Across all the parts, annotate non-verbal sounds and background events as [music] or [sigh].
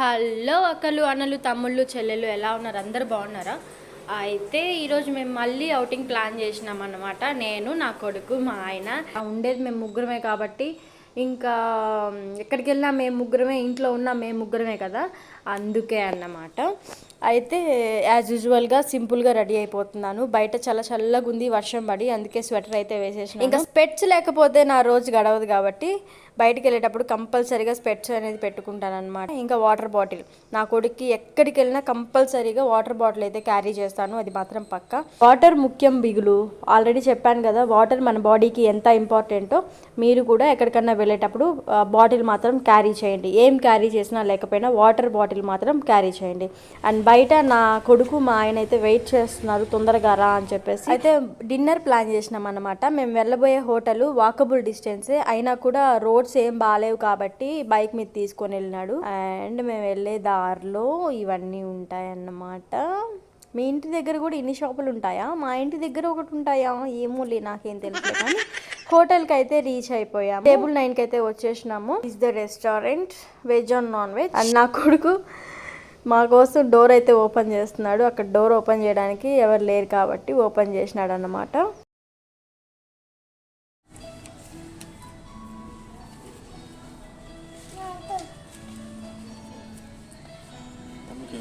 Hello అక్కలు అన్నలు తమ్ముళ్ళు చెల్లెలు ఎలా ఉన్నారు? అందరు బాగున్నారా? అయితే ఈరోజు మేము మళ్ళీ అవుటింగ్ ప్లాన్ చేసినాం అన్నమాట. నేను నా కొడుకు మా ఆయన. ఉండేది మేము ముగ్గురమే కాబట్టి ఇంకా ఎక్కడికి వెళ్ళినా మేము ముగ్గురమే ఇంట్లో ఉన్నా మేము ముగ్గురమే కదా? అందుకే అన్నమాట. అయితే యాజ్ యూజువల్గా సింపుల్గా రెడీ అయిపోతున్నాను. బయట చాలా చల్లగా ఉంది వర్షం పడి అందుకే స్వెటర్ అయితే వేసేసాను ఇంకా స్పెట్స్ లేకపోతే నా రోజు గడవదు కాబట్టి బయటికి వెళ్ళేటప్పుడు కంపల్సరీగా స్పెట్స్ అనేది పెట్టుకుంటాను అనమాట ఇంకా వాటర్ బాటిల్. నా కొడుక్కి ఎక్కడికి వెళ్ళినా కంపల్సరీగా వాటర్ బాటిల్ అయితే క్యారీ చేస్తాను. అది మాత్రం పక్క. వాటర్ ముఖ్యం బిగులు. ఆల్రెడీ చెప్పాను కదా వాటర్ మన బాడీకి ఎంత ఇంపార్టెంటో మీరు కూడా ఎక్కడికన్నా వెళ్ళేటప్పుడు బాటిల్ మాత్రం క్యారీ చేయండి. ఏం క్యారీ చేసినా లేకపోయినా వాటర్ బాటిల్ మాత్రం క్యారీ చేయండి. అండ్ బయట నా కొడుకు మా ఆయన అయితే వెయిట్ చేస్తున్నారు తొందరగా రా అని చెప్పేసి. అయితే డిన్నర్ ప్లాన్ చేసినాం అనమాట మేము వెళ్ళబోయే హోటల్ వాకబుల్ డిస్టెన్సే. అయినా కూడా రోడ్స్ ఏం బాగాలేవు కాబట్టి బైక్ మీద తీసుకొని వెళ్ళినాడు. అండ్ మేము వెళ్ళే దారిలో ఇవన్నీ ఉంటాయన్నమాట. మీ ఇంటి దగ్గర కూడా ఇన్ని షాపులు ఉంటాయా? మా ఇంటి దగ్గర ఒకటి ఉంటాయా? ఏమో లే నాకేం తెలియదు కానీ. హోటల్కి అయితే రీచ్ అయిపోయాము. టేబుల్ నైన్కి అయితే వచ్చేసినాము. Is the restaurant veg and non veg and నా కొడుకు మా కోసం డోర్ అయితే ఓపెన్ చేస్తున్నాడు. అక్కడ డోర్ ఓపెన్ చేయడానికి ఎవరు లేరు కాబట్టి ఓపెన్ చేసినాడు అన్నమాట మరి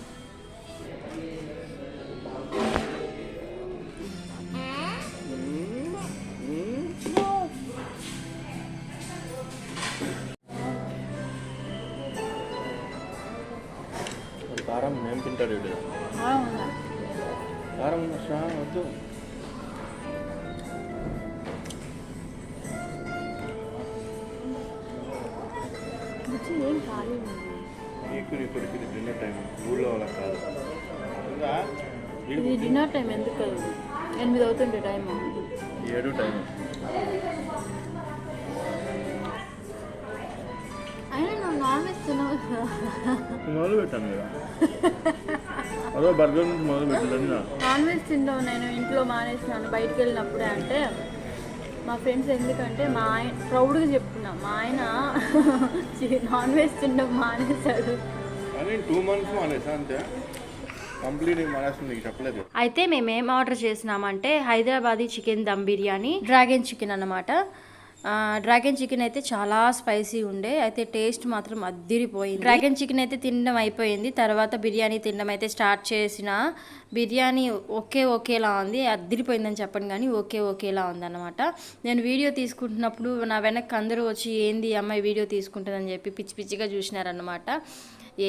కారం ఏం తింటాడు వీడు కారం శ్రా వద్దు ఇప్పటికి ఇది డిన్నర్ టైం ఊళ్ళో అలా కాదు. ఇది డిన్నర్ టైం ఎందుకు ఎనిమిది అవుతుండే టైం ఏడు టైం మొదలు పెట్టాను కదా. అదో బర్గర్ నుంచి మొదలు పెట్టాను నాన్ వెజ్ తింటావు నేను ఇంట్లో మానేసినాను. బయటికి వెళ్ళినప్పుడే అంటే మా ఫ్రెండ్స్ ఎందుకంటే మా ఆయన ప్రౌడ్గా చెప్తున్నా మా ఆయన నాన్ వెజ్ తినడం మానేశాడు. కానీ టూ మంత్స్ మానేసా అంతే. అయితే మేము ఏం ఆర్డర్ చేసినామంటే Hyderabadi chicken dum biryani dragon chicken అన్నమాట. ఆ, డ్రాగన్ చికెన్ అయితే చాలా స్పైసీ ఉండే. అయితే టేస్ట్ మాత్రం అద్దిరిపోయింది. డ్రాగన్ చికెన్ అయితే తినడం అయిపోయింది. తర్వాత బిర్యానీ తినడం అయితే స్టార్ట్ చేసిన. బిర్యానీ ఒకే ఒకేలా ఉంది. అద్దిరిపోయిందని చెప్పండి కానీ ఒకే ఒకేలా ఉందన్నమాట. నేను వీడియో తీసుకుంటున్నప్పుడు నా వెనక్కి అందరూ వచ్చి ఏంది అమ్మాయి వీడియో తీసుకుంటుందని చెప్పి పిచ్చి పిచ్చిగా చూసినారన్నమాట.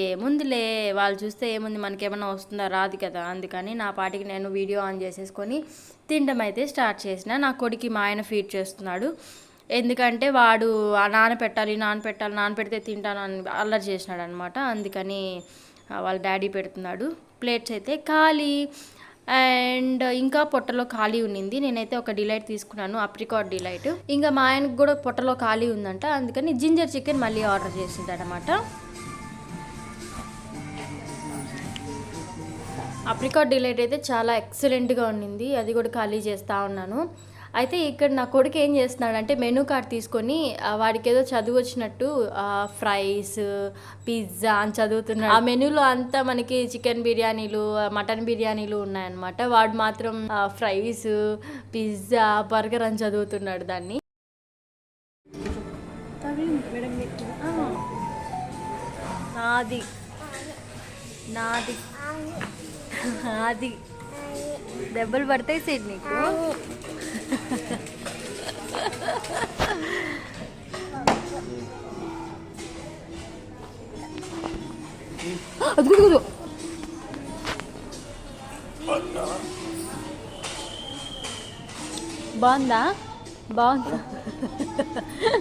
ఏముందిలే వాళ్ళు చూస్తే ఏముంది మనకేమన్నా వస్తుందా రాదు కదా అందుకని నా పాటికి నేను వీడియో ఆన్ చేసేసుకొని తినడం అయితే స్టార్ట్ చేసిన. నా కొడుకి మా ఆయన ఫీడ్ చేస్తున్నాడు. ఎందుకంటే వాడు ఆ నానపెట్టాలి నానపెట్టాలి నానపెడితే తింటాను అని అల్లరి చేసినాడు అనమాట అందుకని వాళ్ళ డాడీ పెడుతున్నాడు. ప్లేట్స్ అయితే ఖాళీ. అండ్ ఇంకా పొట్టలో ఖాళీ ఉన్నింది. నేనైతే ఒక డిలైట్ తీసుకున్నాను అప్రికాట్ డిలైట్. ఇంకా మా ఆయనకు కూడా పొట్టలో ఖాళీ ఉందంట. అందుకని జింజర్ చికెన్ మళ్ళీ ఆర్డర్ చేసిందనమాట. అప్రికాట్ డిలైట్ అయితే చాలా ఎక్సలెంట్గా ఉండింది అది కూడా ఖాళీ చేస్తూ ఉన్నాను. అయితే ఇక్కడ నా కొడుకు ఏం చేస్తున్నాడంటే మెనూ కార్డ్ తీసుకొని వాడికి ఏదో చదువు వచ్చినట్టు ఫ్రైస్ పిజ్జా అని చదువుతున్నాడు. ఆ మెనూలో అంతా మనకి చికెన్ బిర్యానీలు మటన్ బిర్యానీలు ఉన్నాయన్నమాట. వాడు మాత్రం ఫ్రైస్ పిజ్జా బర్గర్ అని చదువుతున్నాడు దాన్ని. నాది. నాది. [laughs] నాది. దెబ్బలు పడతాయి సీడ్ నీకు. 아, 누구, 누구, 누구. 뭔다? 뭔다?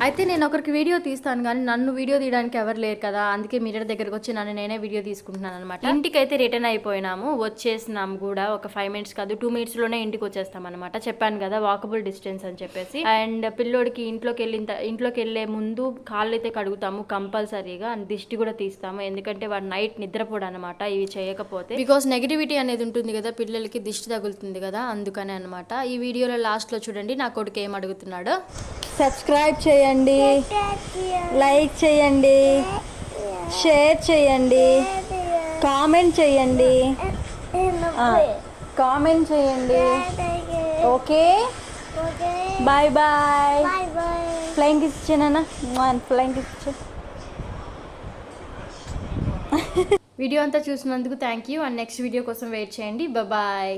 అయితే నేను ఒకరికి వీడియో తీస్తాను కానీ నన్ను వీడియో తీయడానికి ఎవరు లేరు కదా. అందుకే మిర్రర్ దగ్గరకు వచ్చి నన్ను నేనే వీడియో తీసుకుంటున్నాను అనమాట ఇంటికి అయితే రిటర్న్ అయిపోయినాము వచ్చేసినాము కూడా ఒక ఫైవ్ మినిట్స్ కాదు టూ మినిట్స్లోనే ఇంటికి వచ్చేస్తాం అనమాట చెప్పాను కదా వాకబుల్ డిస్టెన్స్ అని చెప్పేసి. అండ్ పిల్లోడికి ఇంట్లోకి వెళ్ళిన ఇంట్లోకి వెళ్ళే ముందు కాళ్ళు అయితే కడుగుతాము కంపల్సరీగా అండ్ దిష్టి కూడా తీస్తాము. ఎందుకంటే వాడు నైట్ నిద్రపోడు అనమాట ఇవి చేయకపోతే. బికాస్ నెగిటివిటీ అనేది ఉంటుంది కదా పిల్లలకి దిష్టి తగులుతుంది కదా అందుకనే అనమాట ఈ వీడియోలో లాస్ట్లో చూడండి నా కొడుకు ఏం అడుగుతున్నాడు? సబ్స్క్రైబ్ చేయండి. లైక్ చేయండి. షేర్ చేయండి. కామెంట్ చేయండి. కామెంట్ చేయండి. Okay bye bye flying kiss ఇచ్చానన్నా flying kiss ఇచ్చా వీడియో అంతా చూసినందుకు thank you and next video కోసం వెయిట్ చేయండి బాయ్